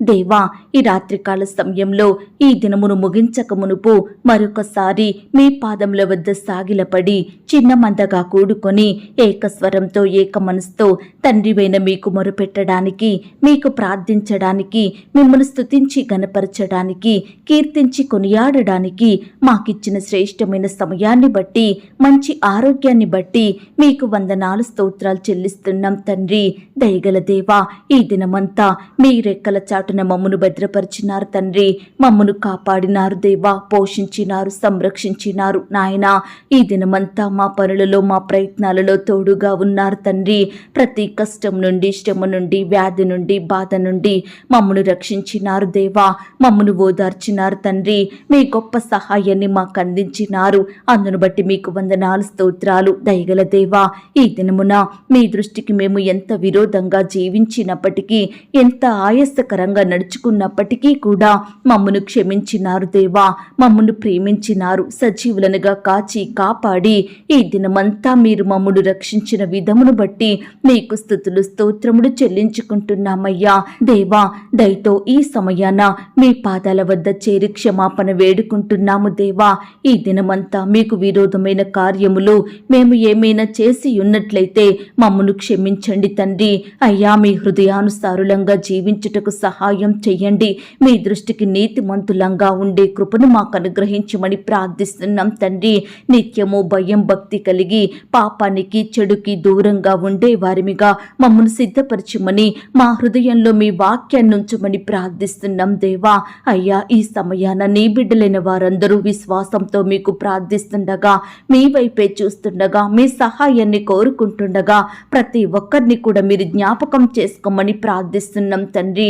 దేవా ఈ రాత్రికాల సమయంలో ఈ దినమును ముగించక మునుపు మరొకసారి మీ పాదముల వద్ద సాగిలపడి చిన్న మందగా కూడుకొని ఏకస్వరంతో ఏక మనసుతో తండ్రివైన మీకు మొరుపెట్టడానికి మీకు ప్రార్థించడానికి మిమ్మల్ని స్తుతించి గనపరచడానికి కీర్తించి కొనియాడడానికి మాకిచ్చిన శ్రేష్టమైన సమయాన్ని బట్టి మంచి ఆరోగ్యాన్ని బట్టి మీకు వందనాలు స్తోత్రాలు చెల్లిస్తున్నాం తండ్రి. దయగల దేవా ఈ దినమంతా మీ రెక్కల చాటున మమ్మను భద్రపరిచినారు తండ్రి. మమ్మను కాపాడినారు దేవా. పోషించినారు సంరక్షించినారు నాయనా. ఈ దినమంతా మా పనులలో మా ప్రయత్నాలలో తోడుగా ఉన్నారు తండ్రి. ప్రతి కష్టం నుండి శ్రమ నుండి వ్యాధి నుండి బాధ నుండి మమ్మను రక్షించినారు దేవా. మమ్మను ఓదార్చినారు తండ్రి. మీ గొప్ప సహాయాన్ని మాకు అందించినారు. అందును బట్టి మీకు వందనాలు స్తోత్రాలు దయగల దేవా. ఈ దినమున మీ దృష్టికి మేము ఎంత విరోధంగా జీవించినప్పటికీ ఎంత ఆయాసకరంగా నడుచుకున్నప్పటికీ కూడా మమ్మను క్షమించినారు దేవా. మమ్మను ప్రేమించినారు. సజీవులనుగా కాచి కాపాడి ఈ దినమంతా మీరు మమ్మను రక్షించిన విధమును బట్టి మీకు స్థుతులు స్తోత్రములు చెల్లించుకుంటున్నామయ్యా. దేవా దయతో ఈ సమయాన మీ పాదాల వద్ద చేరి క్షమాపణ వేడుకుంటున్నాము దేవా. ఈ దినమంతా మీకు విరోధమైన కార్యములు మేము ఏమైనా చేసి ఉన్నట్లయితే మమ్మను క్షమించండి తండ్రి. అయ్యా మీ హృదయానుసారులంగా జీవించుటకు సహాయం చెయ్యండి. మీ దృష్టికి నీతిమంతులంగా ఉండే కృపను మాకు అనుగ్రహించమని ప్రార్థిస్తున్నాం తండ్రి. నిత్యము భయం భక్తి కలిగి పాపానికి చెడుకి దూరంగా ఉండే వారిమిగా మమ్మను సిద్ధపరచమని మా హృదయంలో మీ వాక్యాన్ని ఉంచమని ప్రార్థిస్తున్నాం దేవా. అయ్యా ఈ సమయాన నీ బిడ్డలైన వారందరూ విశ్వాసంతో మీకు ప్రార్థిస్తుండగా మీ వైపే చూస్తుండగా మీ సహాయాన్ని కోరుకుంటుండగా ప్రతి ఒక్కరిని కూడా మీరు జ్ఞాపకం చేసుకోమని ప్రార్థిస్తున్నాం తండ్రి.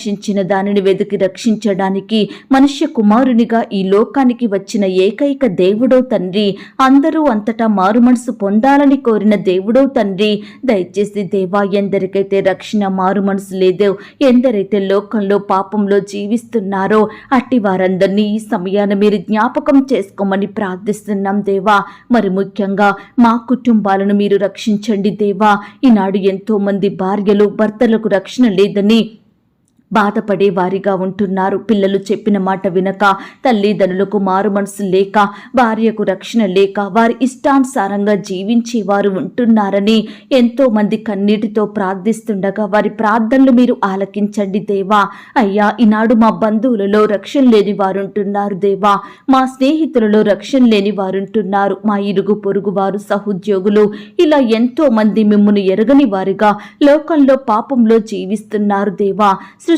నశించిన దానిని వెతికి రక్షించడానికి మనుష్య కుమారునిగా ఈ లోకానికి వచ్చిన ఏకైక దేవుడో తండ్రి. అందరూ అంతటా మారు మనసు పొందాలని కోరిన దేవుడో తండ్రి. దయచేసి దేవా ఎందరికైతే రక్షణ మారు మనసు లేదో ఎందరైతే లోకంలో పాపంలో జీవిస్తున్నారో అట్టి వారందరినీ ఈ సమయాన మీరు జ్ఞాపకం చేసుకోమని ప్రార్థిస్తున్నాం దేవా. మరి ముఖ్యంగా మా కుటుంబాలను మీరు రక్షించండి దేవా. ఈనాడు ఎంతో మంది భార్యలు భర్తలకు రక్షణ లేదని బాధపడే వారిగా ఉంటున్నారు. పిల్లలు చెప్పిన మాట వినక తల్లిదండ్రులకు మారు మనసు లేక భార్యకు రక్షణ లేక వారి ఇష్టానుసారంగా జీవించే వారు ఉంటున్నారని ఎంతో మంది కన్నీటితో ప్రార్థిస్తుండగా వారి ప్రార్థనలు మీరు ఆలకించండి దేవా. అయ్యా ఈనాడు మా బంధువులలో రక్షణ లేని వారు ఉంటున్నారు దేవా. మా స్నేహితులలో రక్షణ లేని వారు ఉంటున్నారు మా ఇరుగు పొరుగు వారు సహోద్యోగులు ఇలా ఎంతో మంది మిమ్మల్ని ఎరగని వారిగా లోకంలో పాపంలో జీవిస్తున్నారు దేవా.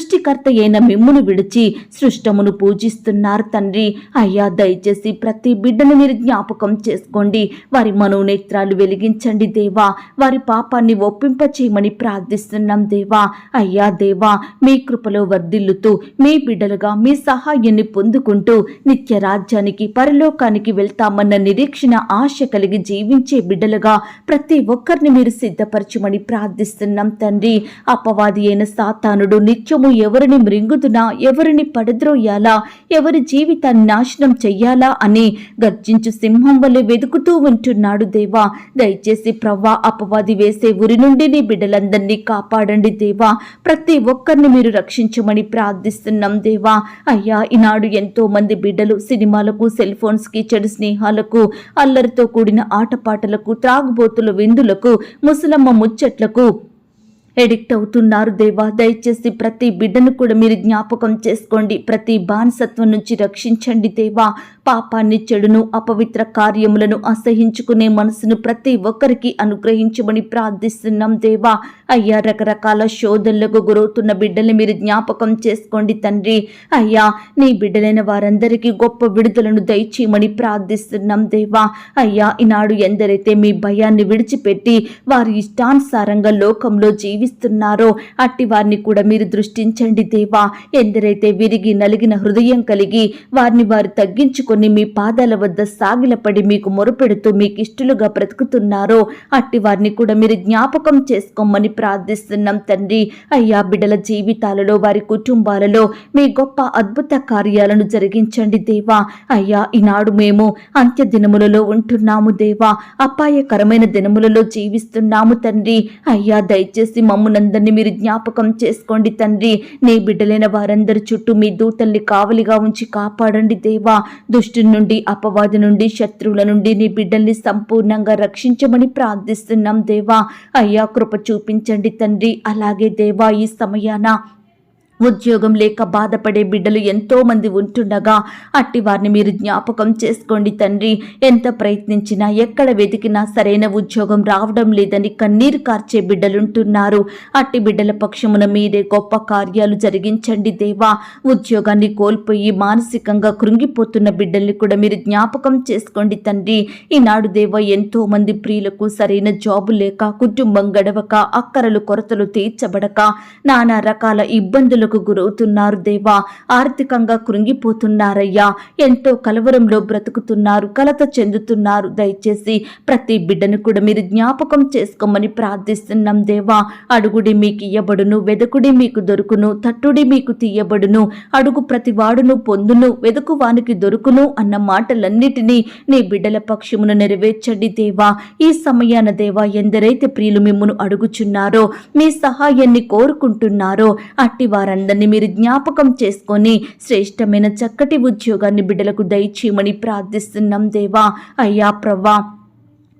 సృష్టికర్త అయిన మిమ్మును విడిచి సృష్టమును పూజిస్తున్నారు తండ్రి. అయ్యా దయచేసి ప్రతి బిడ్డను మీరు జ్ఞాపకం చేసుకోండి. వారి మనోనేత్రాలు వెలిగించండి దేవా. వారి పాపాన్ని ఒప్పింపచేయమని ప్రార్థిస్తున్నాం దేవా. అయ్యా దేవా మీ కృపలో వర్ధిల్లుతూ మీ బిడ్డలుగా మీ సహాయాన్ని పొందుకుంటూ నిత్య రాజ్యానికి పరలోకానికి వెళ్తామన్న నిరీక్షణ ఆశ కలిగి జీవించే బిడ్డలుగా ప్రతి ఒక్కరిని మీరు సిద్ధపరచమని ప్రార్థిస్తున్నాం తండ్రి. అపవాది అయిన సాతానుడు నిత్యము ఎవరిని మృంగుతున్నా ఎవరిని పడద్రోయాలా ఎవరి జీవితాన్ని నాశనం చెయ్యాలా అని గర్జించు సింహం వలె వెతుకుతూ ఉంటున్నాడు దేవా. దయచేసి ప్రవ్వా అపవాది వేసే ఉరి నుండి నీ బిడ్డలందరినీ కాపాడండి దేవా. ప్రతి ఒక్కరిని మీరు రక్షించమని ప్రార్థిస్తున్నాం దేవా. అయ్యా ఈనాడు ఎంతో మంది బిడ్డలు సినిమాలకు సెల్ ఫోన్స్కి చెడు స్నేహాలకు అల్లరితో కూడిన ఆటపాటలకు త్రాగుబోతుల విందులకు ముసలమ్మ ముచ్చట్లకు ఎడిక్ట్ అవుతున్నారు దేవా. దయచేసి ప్రతి బిడ్డను కూడా మీరు జ్ఞాపకం చేసుకోండి. ప్రతి బానిసత్వం నుంచి రక్షించండి దేవా. పాపాన్ని చెడును అపవిత్ర కార్యములను అసహించుకునే మనసును ప్రతి ఒక్కరికి అనుగ్రహించమని ప్రార్థిస్తున్నాం దేవా. అయ్యా రకరకాల శోధనలకు గురవుతున్న బిడ్డల్ని మీరు జ్ఞాపకం చేసుకోండి తండ్రి. అయ్యా నీ బిడ్డలైన వారందరికీ గొప్ప విడుదలను దయచేయమని ప్రార్థిస్తున్నాం దేవా. అయ్యా ఈనాడు ఎందరైతే మీ భయాన్ని విడిచిపెట్టి వారి ఇష్టానుసారంగా లోకంలో జీవిస్తున్నారో అట్టి వారిని కూడా మీరు దృష్టించండి దేవా. ఎందరైతే విరిగి నలిగిన హృదయం కలిగి వారిని వారు తగ్గించుకొని మీ పాదాల వద్ద సాగిలపడి మీకు మొరుపెడుతూ మీకు ఇష్టలుగా బ్రతుకుతున్నారో అట్టి వారిని కూడా మీరు జ్ఞాపకం చేసుకోమని ప్రార్థిస్తున్నాం తండ్రి. అయ్యా బిడ్డల జీవితాలలో వారి కుటుంబాలలో మీ గొప్ప అద్భుత కార్యాలను జరిగించండి దేవా. అయ్యా ఈనాడు మేము అంత్య దినములలో ఉంటున్నాము దేవా. అపాయకరమైన దినములలో జీవిస్తున్నాము తండ్రి. అయ్యా దయచేసి మమ్మునందరినీ మీరు జ్ఞాపకం చేసుకోండి తండ్రి. నీ బిడ్డలైన వారందరి చుట్టూ మీ దూతల్ని కావలిగా ఉంచి కాపాడండి దేవా. దుష్టు నుండి అపవాది నుండి శత్రువుల నుండి నీ బిడ్డల్ని సంపూర్ణంగా రక్షించమని ప్రార్థిస్తున్నాం దేవా. అయ్యా కృప చూపించండి తండ్రి. అలాగే దేవా ఈ సమయాన ఉద్యోగం లేక బాధపడే బిడ్డలు ఎంతో మంది ఉంటుండగా అట్టి వారిని మీరు జ్ఞాపకం చేసుకోండి తండ్రి. ఎంత ప్రయత్నించినా ఎక్కడ వెతికినా సరైన ఉద్యోగం రావడం లేదని కన్నీరు కార్చే బిడ్డలుంటున్నారు. అట్టి బిడ్డల పక్షమున మీరే గొప్ప కార్యాలు జరిగించండి దేవా. ఉద్యోగాన్ని కోల్పోయి మానసికంగా కృంగిపోతున్న బిడ్డల్ని కూడా మీరు జ్ఞాపకం చేసుకోండి తండ్రి. ఈనాడు దేవా ఎంతో మంది ప్రియులకు సరైన జాబు లేక కుటుంబం గడవక అక్కరలు కొరతలు తీర్చబడక నానా రకాల ఇబ్బందులు ఇబ్బందులకు గురవుతున్నారు దేవా. ఆర్థికంగా కృంగిపోతున్నారయ్యా. ఎంతో కలవరంలో బ్రతుకుతున్నారు కలత చెందుతున్నారు. దయచేసి ప్రతి బిడ్డను కూడా మీరు జ్ఞాపకం చేసుకోమని ప్రార్థిస్తున్నాం దేవా. అడుగుడి మీకు ఇయ్యబడును వెదకుడి మీకు దొరుకును తట్టుడి మీకు తీయబడును అడుగు ప్రతి వాడును పొందును వెదుకు వానికి దొరుకును అన్న మాటలన్నిటినీ నీ బిడ్డల పక్షమును నెరవేర్చండి దేవా. ఈ సమయాన దేవా ఎందరైతే ప్రియులు మిమ్మను అడుగుచున్నారో మీ సహాయాన్ని కోరుకుంటున్నారో అట్టి వారందరినీ మీరు జ్ఞాపకం చేసుకొని శ్రేష్టమైన చక్కటి ఉద్యోగాన్ని బిడ్డలకు దయచేయమని ప్రార్థిస్తున్నాం దేవా. అయ్యా ప్రవ్వా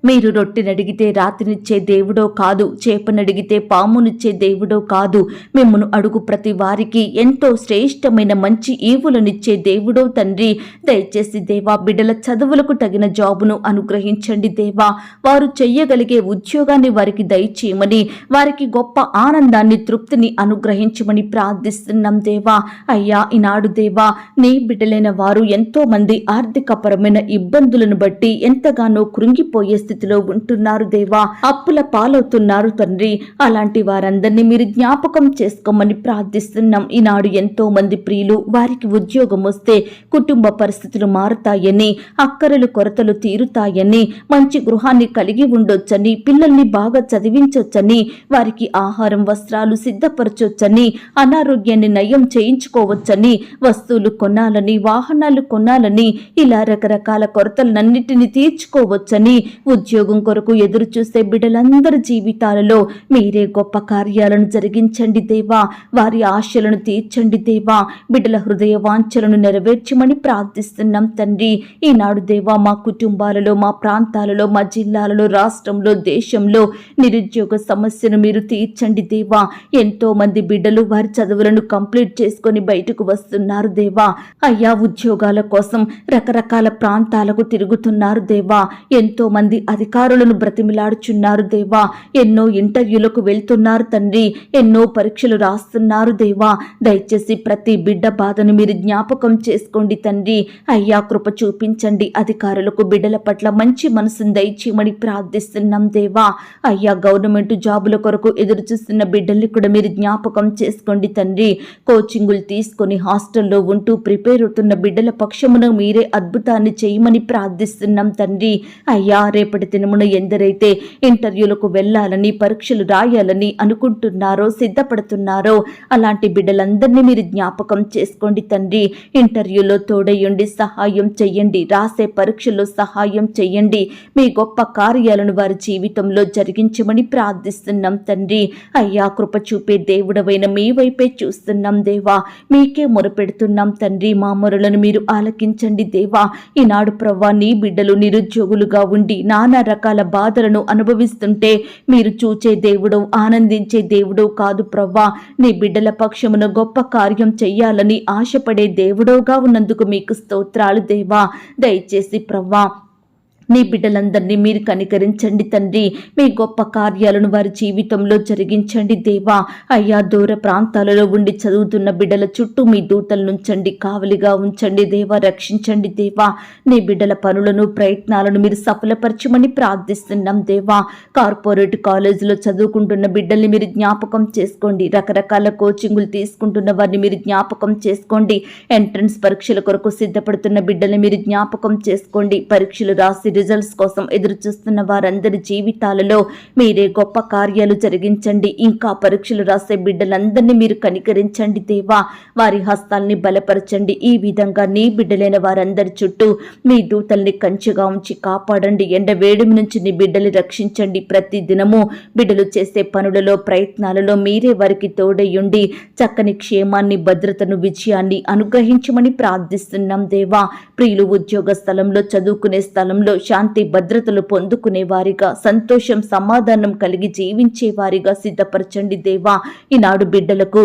మీరు రొట్టెనడిగితే రాత్రినిచ్చే దేవుడో కాదు చేపనడిగితే పామునిచ్చే దేవుడో కాదు. మిమ్మను అడుగు ప్రతి వారికి ఎంతో శ్రేష్టమైన మంచి ఈవులనిచ్చే దేవుడో తండ్రి. దయచేసి దేవా బిడ్డల చదువులకు తగిన జాబును అనుగ్రహించండి దేవా. వారు చెయ్యగలిగే ఉద్యోగాన్ని వారికి దయచేయమని వారికి గొప్ప ఆనందాన్ని తృప్తిని అనుగ్రహించమని ప్రార్థిస్తున్నాం దేవా. అయ్యా ఈనాడు దేవా నీ బిడ్డలైన వారు ఎంతో మంది ఆర్థికపరమైన ఇబ్బందులను బట్టి ఎంతగానో కృంగిపోయే స్థితిలో ఉంటున్నారు దేవా. అప్పుల పాలవుతున్నారు తండ్రి. అలాంటి వారందరినీ మీరు జ్ఞాపకం చేసుకోమని ప్రార్థిస్తున్నాం. ఈనాడు ఎంతో మంది ప్రియులు వారికి ఉద్యోగం వస్తే కుటుంబ పరిస్థితులు మారుతాయని అక్కరలు కొరతలు తీరుతాయని మంచి గృహాన్ని కలిగి ఉండొచ్చని పిల్లల్ని బాగా చదివించొచ్చని వారికి ఆహారం వస్త్రాలు సిద్ధపరచొచ్చని అనారోగ్యాన్ని నయం చేయించుకోవచ్చని వస్తువులు కొనాలని వాహనాలు కొనాలని ఇలా రకరకాల కొరతలన్నిటిని తీర్చుకోవచ్చని ఉద్యోగం కొరకు ఎదురు చూసే బిడ్డలందరి జీవితాలలో మీరే గొప్ప కార్యాలను జరిగించండి దేవా. వారి ఆశలను తీర్చండి దేవా. బిడ్డల హృదయ వాంఛలను నెరవేర్చమని ప్రార్థిస్తున్నాం తండ్రి. ఈనాడు దేవా మా కుటుంబాలలో మా ప్రాంతాలలో మా జిల్లాలలో రాష్ట్రంలో దేశంలో నిరుద్యోగ సమస్యను మీరు తీర్చండి దేవా. ఎంతో మంది బిడ్డలు వారి చదువులను కంప్లీట్ చేసుకొని బయటకు వస్తున్నారు దేవా. అయ్యా ఉద్యోగాల కోసం రకరకాల ప్రాంతాలకు తిరుగుతున్నారు దేవా. ఎంతో మంది అధికారులను బ్రతిమిలాడుచున్నారు దేవా. ఎన్నో ఇంటర్వ్యూలకు వెళ్తున్నారు తండ్రి. ఎన్నో పరీక్షలు రాస్తున్నారు దేవా. దయచేసి ప్రతి బిడ్డ బాధను మీరు జ్ఞాపకం చేసుకోండి తండ్రి. అయ్యా కృప చూపించండి. అధికారులకు బిడ్డల పట్ల మంచి మనసును దయచేయమని ప్రార్థిస్తున్నాం దేవా. అయ్యా గవర్నమెంట్ జాబుల కొరకు ఎదురు చూస్తున్న బిడ్డల్ని కూడా మీరు జ్ఞాపకం చేసుకోండి తండ్రి. కోచింగులు తీసుకొని హాస్టల్లో ఉంటూ ప్రిపేర్ అవుతున్న బిడ్డల పక్షమున మీరే అద్భుతాన్ని చేయమని ప్రార్థిస్తున్నాం తండ్రి. అయ్యా రేపటి దినమున ఎందరైతే ఇంటర్వ్యూలకు వెళ్ళాలని పరీక్షలు రాయాలని అనుకుంటున్నారో సిద్ధపడుతున్నారో అలాంటి బిడ్డలందరినీ మీరు జ్ఞాపకం చేసుకోండి తండ్రి. ఇంటర్వ్యూలో తోడయ్యండి సహాయం చెయ్యండి. రాసే పరీక్షల్లో సహాయం చెయ్యండి. మీ గొప్ప కార్యాలను వారి జీవితంలో జరిగించమని ప్రార్థిస్తున్నాం తండ్రి. అయ్యా కృప చూపే దేవుడవైన మీ వైపే చూస్తున్నాం దేవా. మీకే మొరపెడుతున్నాం తండ్రి. మా మొరలను మీరు ఆలకించండి దేవా. ఈనాడు ప్రవ్వా నీ బిడ్డలు నిరుద్యోగులుగా ఉండి నా నానా రకాల బాధలను అనుభవిస్తుంటే మీరు చూచే దేవుడు ఆనందించే దేవుడు కాదు ప్రవ్వా. నీ బిడ్డల పక్షమున గొప్ప కార్యం చెయ్యాలని ఆశపడే దేవుడోగా ఉన్నందుకు మీకు స్తోత్రాలు దేవా. దయచేసి ప్రవ్వా నీ బిడ్డలందరినీ మీరు కనికరించండి తండ్రి. మీ గొప్ప కార్యాలను వారి జీవితంలో జరిగించండి దేవా. అయ్యా దూర ప్రాంతాలలో ఉండి చదువుతున్న బిడ్డల చుట్టూ మీ దూతలు నుంచండి కావలిగా ఉంచండి దేవా రక్షించండి దేవా. నీ బిడ్డల పనులను ప్రయత్నాలను మీరు సఫలపరచమని ప్రార్థిస్తున్నాం దేవా. కార్పొరేట్ కాలేజీలో చదువుకుంటున్న బిడ్డల్ని మీరు జ్ఞాపకం చేసుకోండి. రకరకాల కోచింగులు తీసుకుంటున్న వారిని మీరు జ్ఞాపకం చేసుకోండి. ఎంట్రన్స్ పరీక్షల కొరకు సిద్ధపడుతున్న బిడ్డల్ని మీరు జ్ఞాపకం చేసుకోండి. పరీక్షలు రాసి రిజల్ట్స్ కోసం ఎదురు చూస్తున్న వారందరి జీవితాలలో మీరే గొప్ప కార్యాలు జరిగించండి. ఇంకా పరీక్షలు రాసే బిడ్డలందరినీ మీరు కనికరించండి దేవా. వారి హస్తాల్ని బలపరచండి. ఈ విధంగా నీ బిడ్డలైన వారందరి చుట్టూ మీ దూతల్ని కంచెగా ఉంచి కాపాడండి. ఎండ వేడిమి నుంచి నీ బిడ్డలు రక్షించండి. ప్రతి దినము బిడ్డలు చేసే పనులలో ప్రయత్నాలలో మీరే వారికి తోడయ్యుండి చక్కని క్షేమాన్ని భద్రతను విజయాన్ని అనుగ్రహించమని ప్రార్థిస్తున్నాం దేవా. ప్రియులు ఉద్యోగ స్థలంలో చదువుకునే స్థలంలో శాంతి భద్రతలు పొందుకునే వారిగా సంతోషం సమాధానం కలిగి జీవించే వారిగా సిద్ధపరచండి దేవా. ఈనాడు బిడ్డలకు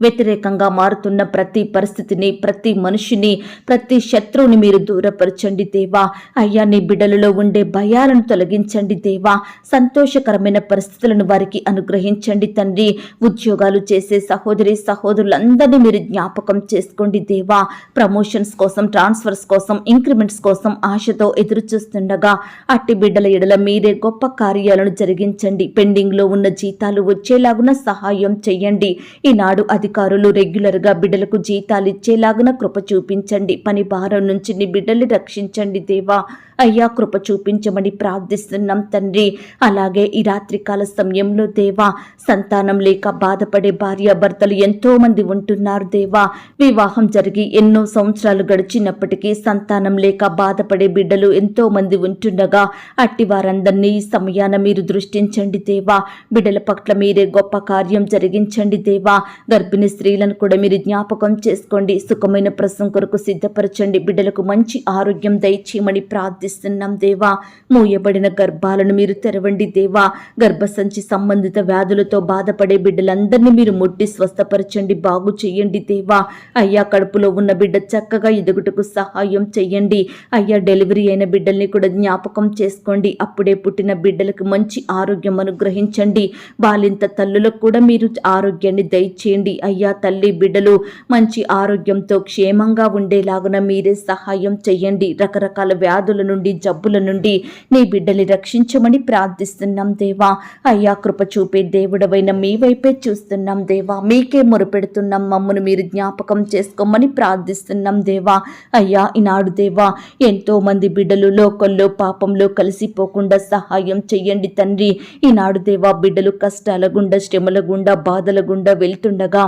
వ్యతిరేకంగా మారుతున్న ప్రతి పరిస్థితిని ప్రతి మనిషిని ప్రతి శత్రువుని మీరు దూరపరచండి దేవా. అయ్యా నీ బిడ్డలలో ఉండే భయాలను తొలగించండి దేవా. సంతోషకరమైన పరిస్థితులను వారికి అనుగ్రహించండి తండ్రి. ఉద్యోగాలు చేసే సహోదరి సహోదరులందరినీ మీరు జ్ఞాపకం చేసుకోండి దేవా. ప్రమోషన్స్ కోసం ట్రాన్స్ఫర్స్ కోసం ఇంక్రిమెంట్స్ కోసం ఆశతో ఎదురు చూస్తుండగా అట్టి బిడ్డల ఎడల మీరే గొప్ప కార్యాలను జరిగించండి. పెండింగ్లో ఉన్న జీతాలు వచ్చేలాగున సహాయం చేయండి. ఈనాడు అది అధికారులు రెగ్యులర్గా బిడ్డలకు జీతాలిచ్చేలాగన కృప చూపించండి. పని భారం నుంచి నీ బిడ్డల్ని రక్షించండి దేవా. అయ్యా కృప చూపించమని ప్రార్థిస్తున్నాం తండ్రి. అలాగే ఈ రాత్రికాల సమయంలో దేవా సంతానం లేక బాధపడే భార్యాభర్తలు ఎంతో మంది ఉంటున్నారు దేవా. వివాహం జరిగి ఎన్నో సంవత్సరాలు గడిచినప్పటికీ సంతానం లేక బాధపడే బిడ్డలు ఎంతో మంది ఉంటుండగా అట్టి వారందరినీ ఈ సమయాన మీరు దృష్టించండి దేవా. బిడ్డల పట్ల మీరే గొప్ప కార్యం జరిగించండి దేవా. గర్భిణీ స్త్రీలను కూడా మీరు జ్ఞాపకం చేసుకోండి. సుఖమైన ప్రసం కొరకు సిద్ధపరచండి. బిడ్డలకు మంచి ఆరోగ్యం దయచేయమని ప్రార్థి ప్రార్థిస్తున్నాం దేవా. మూయబడిన గర్భాలను మీరు తెరవండి దేవా. గర్భసంచి సంబంధిత వ్యాధులతో బాధపడే బిడ్డలందరినీ మీరు ముట్టి స్వస్థపరచండి బాగు చేయండి దేవా. అయ్యా కడుపులో ఉన్న బిడ్డ చక్కగా ఎదుగుటకు సహాయం చెయ్యండి అయ్యా డెలివరీ అయిన బిడ్డల్ని కూడా జ్ఞాపకం చేసుకోండి. అప్పుడే పుట్టిన బిడ్డలకు మంచి ఆరోగ్యం అనుగ్రహించండి. బాలింత తల్లులకు కూడా మీరు ఆరోగ్యాన్ని దయచేయండి. అయ్యా తల్లి బిడ్డలు మంచి ఆరోగ్యంతో క్షేమంగా ఉండేలాగున మీరే సహాయం చెయ్యండి రకరకాల వ్యాధులను నుండి జబ్బుల నుండి నీ బిడ్డని రక్షించమని ప్రార్థిస్తున్నాం దేవా. అయ్యా కృప చూపే దేవుడవైన మీ వైపే చూస్తున్నాం దేవా. మీకే మొరపెడుతున్నాం మమ్మను మీరు జ్ఞాపకం చేసుకోమని ప్రార్థిస్తున్నాం దేవా. అయ్యా ఈనాడు దేవా ఎంతో మంది బిడ్డలు లోకల్లో పాపంలో కలిసిపోకుండా సహాయం చెయ్యండి తండ్రి. ఈనాడు దేవా బిడ్డలు కష్టాల గుండా శ్రమల గుండా బాధల గుండా వెళ్తుండగా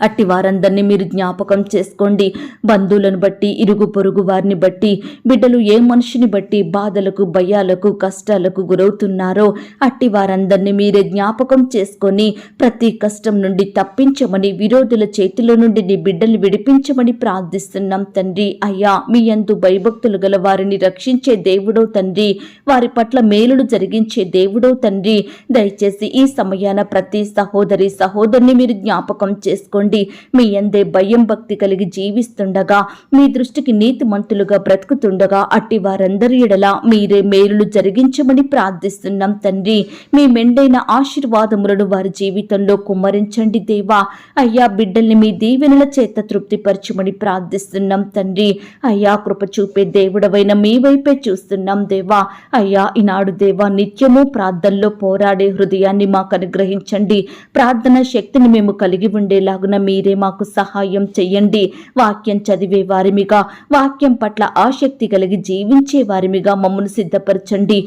అట్టి వారందరినీ మీరు జ్ఞాపకం చేసుకోండి. బంధువులను బట్టి ఇరుగు పొరుగు వారిని బట్టి బిడ్డలు ఏ మనిషిని బట్టి బాధలకు భయాలకు కష్టాలకు గురవుతున్నారో అట్టి వారందరినీ మీరే జ్ఞాపకం చేసుకొని ప్రతి కష్టం నుండి తప్పించమని విరోధుల చేతిలో నుండి నీ బిడ్డలు విడిపించమని ప్రార్థిస్తున్నాం తండ్రి. అయ్యా మీ యందు భయభక్తులు గల వారిని రక్షించే దేవుడో తండ్రి. వారి పట్ల మేలులు జరిగించే దేవుడో తండ్రి. దయచేసి ఈ సమయాన ప్రతి సహోదరి సహోదరిని మీరు జ్ఞాపకం చేసుకోండి. మీ అందే భయం భక్తి కలిగి జీవిస్తుండగా మీ దృష్టికి నీతిమంతులుగా బ్రతుకుతుండగా అట్టి వారందరి ఎడల మీరే మేలులు జరిగించమని ప్రార్థిస్తున్నాం తండ్రి. మీ మెండైన ఆశీర్వాదములను వారి జీవితంలో కుమ్మరించండి దేవా. అయ్యా బిడ్డల్ని మీ దీవెనల చేత తృప్తిపరచమని ప్రార్థిస్తున్నాం తండ్రి. అయ్యా కృప చూపే దేవుడవైన మీ వైపే చూస్తున్నాం దేవా. అయ్యా ఈనాడు దేవా నిత్యము ప్రార్థనలో పోరాడే హృదయాన్ని మాకు అనుగ్రహించండి. ప్రార్థన శక్తిని మేము కలిగి ఉండేలాగున మీరే మాకు సహాయం చెయ్యండి వాక్యం చదివే వారిమిగా వాక్యం పట్ల ఆసక్తి కలిగి జీవించే వారిమిగా మమ్మల్ని సిద్ధపరచండి.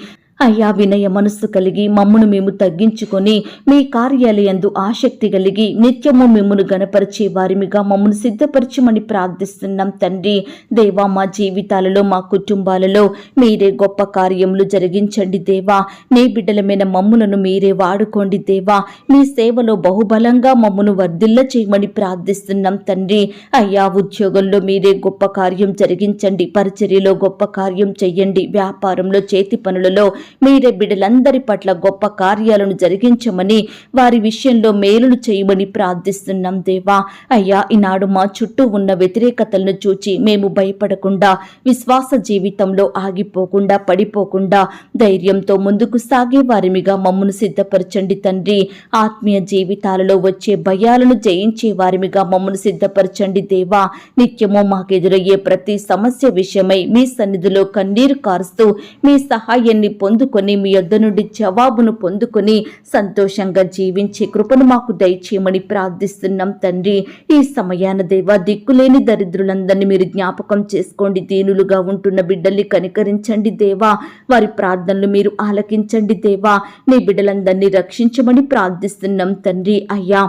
అయ్యా వినయ మనస్సు కలిగి మమ్మును మేము తగ్గించుకొని మీ కార్యాలయందు ఆసక్తి కలిగి నిత్యము మిమ్మును గణపరిచే వారిమిగా మమ్మను సిద్ధపరచమని ప్రార్థిస్తున్నాం తండ్రి. దేవా మా జీవితాలలో మా కుటుంబాలలో మీరే గొప్ప కార్యములు జరిగించండి దేవా. నీ బిడ్డలమైన మమ్ములను మీరే వాడుకోండి దేవా. మీ సేవలో బహుబలంగా మమ్మను వర్ధిల్ల చేయమని ప్రార్థిస్తున్నాం తండ్రి. అయ్యా ఉద్యోగంలో మీరే గొప్ప కార్యం జరిగించండి. పరిచర్యలో గొప్ప కార్యం చెయ్యండి వ్యాపారంలో చేతి పనులలో మీరే బిడ్డలందరి పట్ల గొప్ప కార్యాలను జరిగించమని వారి విషయంలో మేలులు చేయమని ప్రార్థిస్తున్నాం దేవా. అయ్యా ఈనాడు మా చుట్టూ ఉన్న వ్యతిరేకతలను చూచి మేము భయపడకుండా విశ్వాస జీవితంలో ఆగిపోకుండా పడిపోకుండా ధైర్యంతో ముందుకు సాగే వారిమిగా మమ్మను సిద్ధపరచండి తండ్రి. ఆత్మీయ జీవితాలలో వచ్చే భయాలను జయించే వారిమిగా మమ్మను సిద్ధపరచండి దేవా. నిత్యము మాకెదురయ్యే ప్రతి సమస్య విషయమై మీ సన్నిధిలో కన్నీరు కారుస్తూ మీ సహాయాన్ని పొంది పొందుకొని మీ యొద్ద నుండి జవాబును పొందుకొని సంతోషంగా జీవించే కృపను మాకు దయచేయమని ప్రార్థిస్తున్నాం తండ్రి. ఈ సమయాన దేవా దిక్కులేని దరిద్రులందరినీ మీరు జ్ఞాపకం చేసుకోండి. దీనులుగా ఉంటున్న బిడ్డల్ని కనికరించండి దేవా. వారి ప్రార్థనలు మీరు ఆలకించండి దేవా. నీ బిడ్డలందరినీ రక్షించమని ప్రార్థిస్తున్నాం తండ్రి. అయ్యా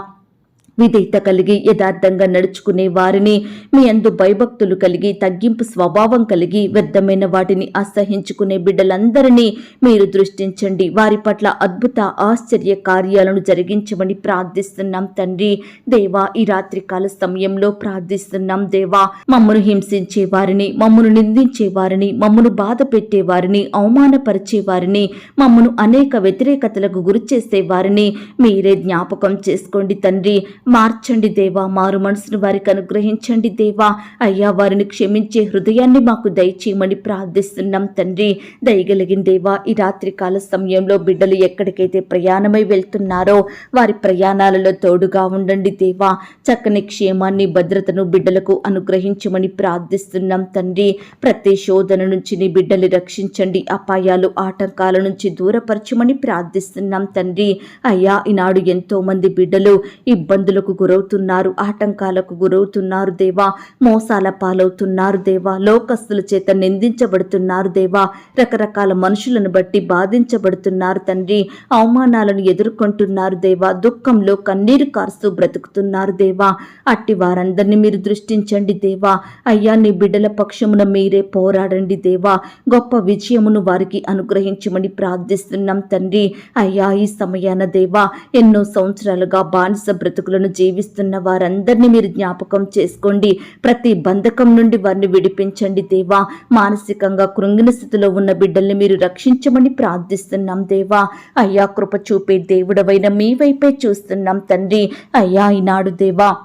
విధేయత కలిగి యథార్థంగా నడుచుకునే వారిని మీ అందు భయభక్తులు కలిగి తగ్గింపు స్వభావం కలిగి వ్యర్థమైన వాటిని అసహించుకునే బిడ్డలందరినీ మీరు దృష్టించండి. వారి పట్ల అద్భుత ఆశ్చర్య కార్యాలను జరిగించమని ప్రార్థిస్తున్నాం తండ్రి. దేవా ఈ రాత్రి కాల సమయంలో ప్రార్థిస్తున్నాం దేవా. మమ్మను హింసించే వారిని మమ్మను నిందించే వారిని మమ్మను బాధ పెట్టే వారిని అవమానపరిచే వారిని మమ్మను అనేక వ్యతిరేకతలకు గురి చేసే వారిని మీరే జ్ఞాపకం చేసుకోండి తండ్రి. మార్చండి దేవా మారు మనసును వారికి అనుగ్రహించండి దేవా. అయ్యా వారిని క్షమించే హృదయాన్ని మాకు దయచేయమని ప్రార్థిస్తున్నాం తండ్రి. దయగలిగిన దేవా ఈ రాత్రికాల సమయంలో బిడ్డలు ఎక్కడికైతే ప్రయాణమై వెళ్తున్నారో వారి ప్రయాణాలలో తోడుగా ఉండండి దేవా. చక్కని క్షేమాన్ని భద్రతను బిడ్డలకు అనుగ్రహించమని ప్రార్థిస్తున్నాం తండ్రి. ప్రతి శోధన నుంచి నీ బిడ్డలు రక్షించండి. అపాయాలు ఆటంకాల నుంచి దూరపరచమని ప్రార్థిస్తున్నాం తండ్రి. అయ్యా ఈనాడు ఎంతో మంది బిడ్డలు ఇబ్బందులకు గురవుతున్నారు ఆటంకాలకు గురవుతున్నారు దేవా మోసాల పాలవుతున్నారు దేవా లోకస్తుల చేత నిందించబడుతున్నారు దేవా రకరకాల మనుషులను బట్టి బాధించబడుతున్నారు తండ్రి అవమానాలను ఎదుర్కొంటున్నారు దేవా దుఃఖంలో కన్నీరు కారుస్తూ బ్రతుకుతున్నారు దేవా అట్టి వారందరినీ మీరు దృష్టించండి దేవా అయ్యా నీ బిడ్డల పక్షమున మీరే పోరాడండి దేవా గొప్ప విజయమును వారికి అనుగ్రహించమని ప్రార్థిస్తున్నాం తండ్రి అయ్యా ఈ సమయాన దేవా ఎన్నో సంవత్సరాలుగా బానిస బ్రతుకులను జీవిస్తున్న వారందరినీ మీరు జ్ఞాపకం చేసుకోండి. ప్రతి బంధకం నుండి వారిని విడిపించండి దేవా. మానసికంగా కృంగిన స్థితిలో ఉన్న బిడ్డల్ని మీరు రక్షించమని ప్రార్థిస్తున్నాం దేవా. అయ్యా కృప చూపే దేవుడవైన మీ వైపే చూస్తున్నాం తండ్రి. అయ్యా ఈనాడు దేవా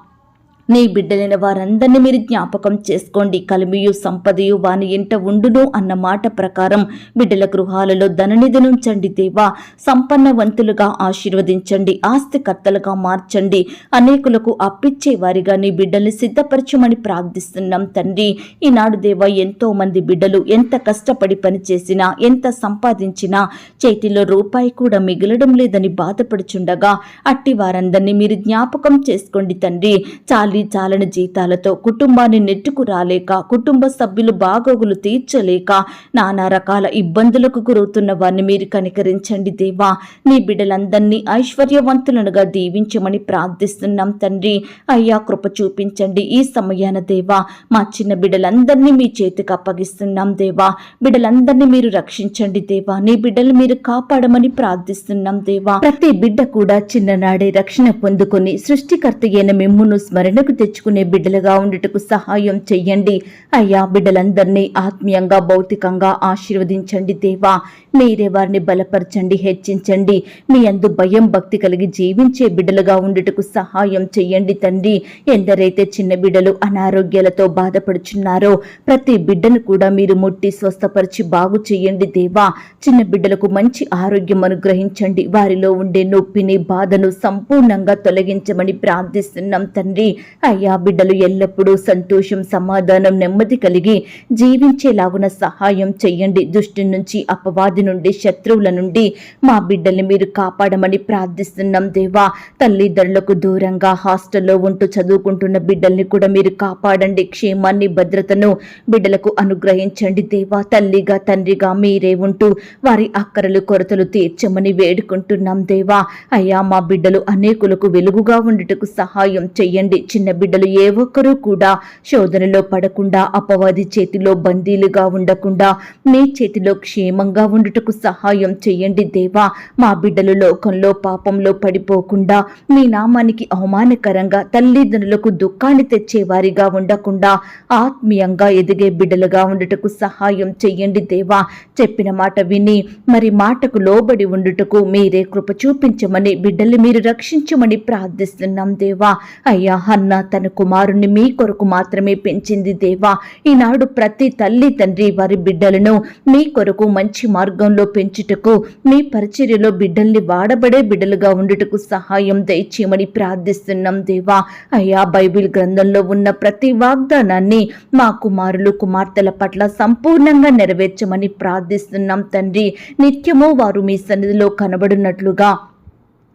నీ బిడ్డలైన వారందరినీ మీరు జ్ఞాపకం చేసుకోండి. కలిమియు సంపదయు వాని ఇంట ఉండును అన్న మాట ప్రకారం బిడ్డల గృహాలలో ధననిధినుంచండి దేవా. సంపన్నవంతులుగా ఆశీర్వదించండి. ఆస్తికర్తలుగా మార్చండి. అనేకులకు అప్పిచ్చే వారిగా నీ బిడ్డల్ని సిద్ధపరచమని ప్రార్థిస్తున్నాం తండ్రి. ఈనాడు దేవా ఎంతో మంది బిడ్డలు ఎంత కష్టపడి పనిచేసినా ఎంత సంపాదించినా చేతిలో రూపాయి కూడా మిగలడం లేదని బాధపడుచుండగా అట్టి వారందరినీ మీరు జ్ఞాపకం చేసుకోండి తండ్రి. చాలి చాలని జీతాలతో కుటుంబాన్ని నెట్టుకు రాలేక కుటుంబ సభ్యులు బాగోగులు తీర్చలేక నానా రకాల ఇబ్బందులకు గురవుతున్న వారిని మీరు కనికరించండి దేవా. నీ బిడ్డలందరినీ ఐశ్వర్యవంతులనుగా దీవించమని ప్రార్థిస్తున్నాం తండ్రి. అయ్యా కృప చూపించండి ఈ సమయాన దేవా. మా చిన్న బిడ్డలందరినీ మీ చేతికి అప్పగిస్తున్నాం దేవా. బిడ్డలందరినీ మీరు రక్షించండి దేవా. నీ బిడ్డలు మీరు కాపాడమని ప్రార్థిస్తున్నాం దేవా. ప్రతి బిడ్డ కూడా చిన్ననాడే రక్షణ పొందుకొని సృష్టికర్త అయిన మిమ్మును స్మరణకు తెచ్చుకునే బిడ్డలుగా ఉండుటకు సహాయం చెయ్యండి. అయ్యా బిడ్డలందరినీ ఆత్మీయంగా భౌతికంగా ఆశీర్వదించండి దేవా. మీరే వారిని బలపరచండి హెచ్చించండి. మీ అందు భయం భక్తి కలిగి జీవించే బిడ్డలుగా ఉండుటకు సహాయం చెయ్యండి తండ్రి. ఎందరైతే చిన్న బిడ్డలు అనారోగ్యాలతో బాధపడుచున్నారో ప్రతి బిడ్డను కూడా మీరు ముట్టి స్వస్థపరిచి బాగు చేయండి దేవా. చిన్న బిడ్డలకు మంచి ఆరోగ్యం అనుగ్రహించండి. వారిలో ఉండే నొప్పిని బాధను సంపూర్ణంగా తొలగించమని ప్రార్థిస్తున్నాం తండ్రి. అయ్యా బిడ్డలు ఎల్లప్పుడూ సంతోషం సమాధానం నెమ్మది కలిగి జీవించేలాగున సహాయం చెయ్యండి. దృష్టి నుంచి అపవాది నుండి శత్రువుల నుండి మా బిడ్డల్ని మీరు కాపాడమని ప్రార్థిస్తున్నాం దేవా. తల్లిదండ్రులకు దూరంగా హాస్టల్లో ఉంటూ చదువుకుంటున్న బిడ్డల్ని కూడా మీరు కాపాడండి. క్షేమాన్ని భద్రతను బిడ్డలకు అనుగ్రహించండి దేవా. తల్లిగా తండ్రిగా మీరే ఉంటూ వారి అక్కరలు కొరతలు తీర్చమని వేడుకుంటున్నాం దేవా. అయ్యా మా బిడ్డలు అనేకులకు వెలుగుగా ఉండుటకు సహాయం చెయ్యండి. చిన్న చిన్న బిడ్డలు ఏ ఒక్కరూ కూడా శోధనలో పడకుండా అపవాది చేతిలో బందీలుగా ఉండకుండా మీ చేతిలో క్షేమంగా ఉండుటకు సహాయం చేయండి దేవా. మా బిడ్డలు లోకంలో పాపంలో పడిపోకుండా మీ నామానికి అవమానకరంగా తల్లిదండ్రులకు దుఃఖాన్ని తెచ్చేవారిగా ఉండకుండా ఆత్మీయంగా ఎదిగే బిడ్డలుగా ఉండుటకు సహాయం చెయ్యండి దేవా. చెప్పిన మాట విని మరి మాటకు లోబడి ఉండుటకు మీరే కృప చూపించమని బిడ్డల్ని మీరు రక్షించమని ప్రార్థిస్తున్నాం దేవా. అయ్యా అన్న తన కుమారుణ్ణి మీ కొరకు మాత్రమే పెంచింది దేవా. ఈనాడు ప్రతి తల్లి తండ్రి వారి బిడ్డలను మీ కొరకు మంచి మార్గం మార్గంలో పెంచుటకు మీ పరిచర్యలో బిడ్డల్ని వాడబడే బిడ్డలుగా ఉండుటకు సహాయం దయచేయమని ప్రార్థిస్తున్నాం దేవా. అయ్యా బైబిల్ గ్రంథంలో ఉన్న ప్రతి వాగ్దానాన్ని మా కుమారులు కుమార్తెల పట్ల సంపూర్ణంగా నెరవేర్చమని ప్రార్థిస్తున్నాం తండ్రి. నిత్యము వారు మీ సన్నిధిలో కనబడినట్లుగా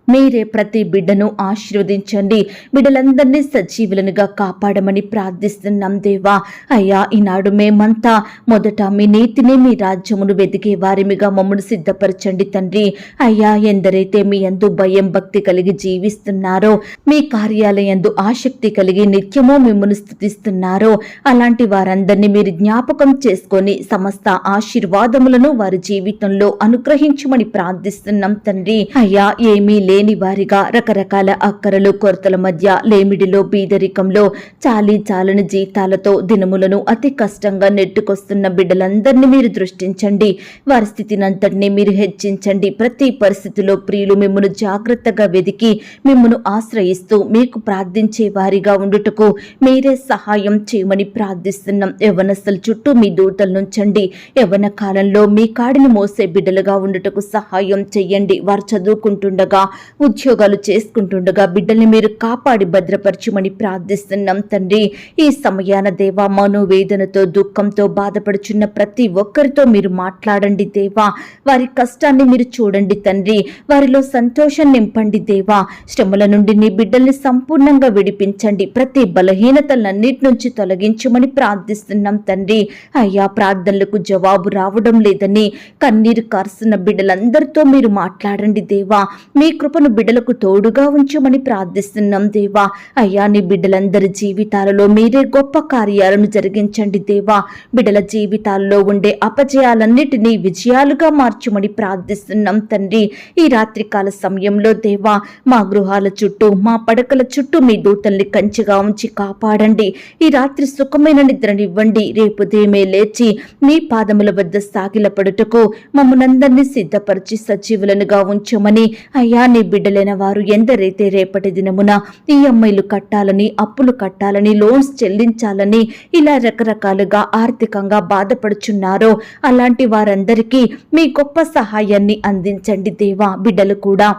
మీరే ప్రతి బిడ్డను ఆశీర్వదించండి. బిడ్డలందరినీ సజీవులనుగా కాపాడమని ప్రార్థిస్తున్నాం దేవా. అయ్యా ఈనాడు మేమంతా మొదట మీ నీతిని మీ రాజ్యమును వెతికే వారిమిగా మమ్మను సిద్ధపరచండి తండ్రి. అయ్యా ఎందరైతే మీ యందు భయం భక్తి కలిగి జీవిస్తున్నారో మీ కార్యాలయందు ఆసక్తి కలిగి నిత్యము మిమ్మల్ని స్థుతిస్తున్నారో అలాంటి వారందరినీ మీరు జ్ఞాపకం చేసుకొని సమస్త ఆశీర్వాదములను వారి జీవితంలో అనుగ్రహించమని ప్రార్థిస్తున్నాం తండ్రి. అయ్యా ఏమీ లేని వారిగా రకరకాల అక్కరలు కొరతల మధ్య లేమిడిలో బీదరికంలో చాలీ చాలని జీతాలతో దినములను అతి కష్టంగా నెట్టుకొస్తున్న బిడ్డలందరినీ మీరు దృష్టించండి. వారి స్థితినంతటినీ మీరు హెచ్చించండి. ప్రతి పరిస్థితిలో ప్రియులు మిమ్మను జాగ్రత్తగా వెదికి మిమ్మను ఆశ్రయిస్తూ మీకు ప్రార్థించే వారిగా ఉండుటకు మీరే సహాయం చేయమని ప్రార్థిస్తున్నాం. యవనస్తుల చుట్టూ మీ దూతలు నుంచండి. యవన కాలంలో మీ కాడిని మోసే బిడ్డలుగా ఉండుటకు సహాయం చెయ్యండి. వారు చదువుకుంటుండగా ఉద్యోగాలు చేసుకుంటుండగా బిడ్డల్ని మీరు కాపాడి భద్రపరచమని ప్రార్థిస్తున్నాం తండ్రి. ఈ సమయాన దేవా మనోవేదనతో దుఃఖంతో బాధపడుచున్న ప్రతి ఒక్కరితో మీరు మాట్లాడండి దేవా. వారి కష్టాన్ని మీరు చూడండి తండ్రి. వారిలో సంతోషం నింపండి దేవా. శ్రమల నుండి నీ బిడ్డల్ని సంపూర్ణంగా విడిపించండి. ప్రతి బలహీనతలన్నిటి నుంచి తొలగించమని ప్రార్థిస్తున్నాం తండ్రి. అయ్యా ప్రార్థనలకు జవాబు రావడం లేదని కన్నీరు కారుస్తున్న బిడ్డలందరితో మీరు మాట్లాడండి దేవా. మీ కృప పాపను బిడ్డలకు తోడుగా ఉంచమని ప్రార్థిస్తున్నాం దేవా. అయ్యా నీ బిడ్డలందరి జీవితాలలో మీరే గొప్ప కార్యాలను జరిగించండి దేవా. బిడ్డల జీవితాల్లో ఉండే అపజయాలన్నిటినీ విజయాలుగా మార్చమని ప్రార్థిస్తున్నాం తండ్రి. ఈ రాత్రికాల సమయంలో దేవా మా గృహాల చుట్టూ మా పడకల చుట్టూ మీ దూతల్ని కంచిగా ఉంచి కాపాడండి. ఈ రాత్రి సుఖమైన నిద్రనివ్వండి. రేపు దేమే లేచి మీ పాదముల వద్ద సాగిలపడుటకు మమ్మనందరినీ సిద్ధపరిచి సజీవులనుగా ఉంచమని అయ్యా నీ బిడ్డలైన వారు ఎందరైతే రేపటి దినమున ఈఎంఐలు కట్టాలని అప్పులు కట్టాలని లోన్స్ చెల్లించాలని ఇలా రకరకాలుగా ఆర్థికంగా బాధపడుచున్నారో అలాంటి వారందరికీ మీ గొప్ప సహాయాన్ని అందించండి దేవా బిడ్డలు కూడా.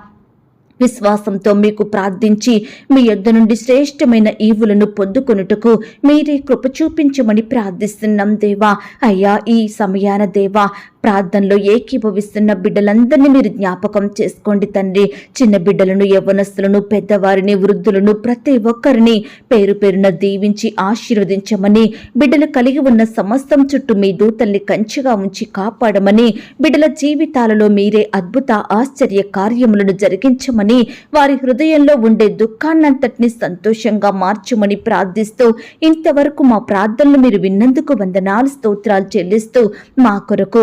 విశ్వాసంతో మీకు ప్రార్థించి మీ యొద్ద నుండి శ్రేష్టమైన ఈవులను పొందుకొనుటకు మీరే కృప చూపించమని ప్రార్థిస్తున్నాం దేవా. అయ్యా ఈ సమయాన దేవా ప్రార్థనలో ఏకీభవిస్తున్న బిడ్డలందరినీ మీరు జ్ఞాపకం చేసుకోండి తండ్రి. చిన్న బిడ్డలను యవ్వనస్తులను పెద్దవారిని వృద్ధులను ప్రతి ఒక్కరిని పేరు పేరున దీవించి ఆశీర్వదించమని బిడ్డలు కలిగి ఉన్న సమస్తం చుట్టూ మీ దూతల్ని కంచిగా ఉంచి కాపాడమని బిడ్డల జీవితాలలో మీరే అద్భుత ఆశ్చర్య కార్యములను జరిగించమని వారి హృదయంలో ఉండే దుఃఖాన్నంతటిని సంతోషంగా మార్చమని ప్రార్థిస్తూ ఇంతవరకు మా ప్రార్థనలు మీరు విన్నందుకు వందనాలు స్తోత్రాలు చెల్లిస్తూ మా కొరకు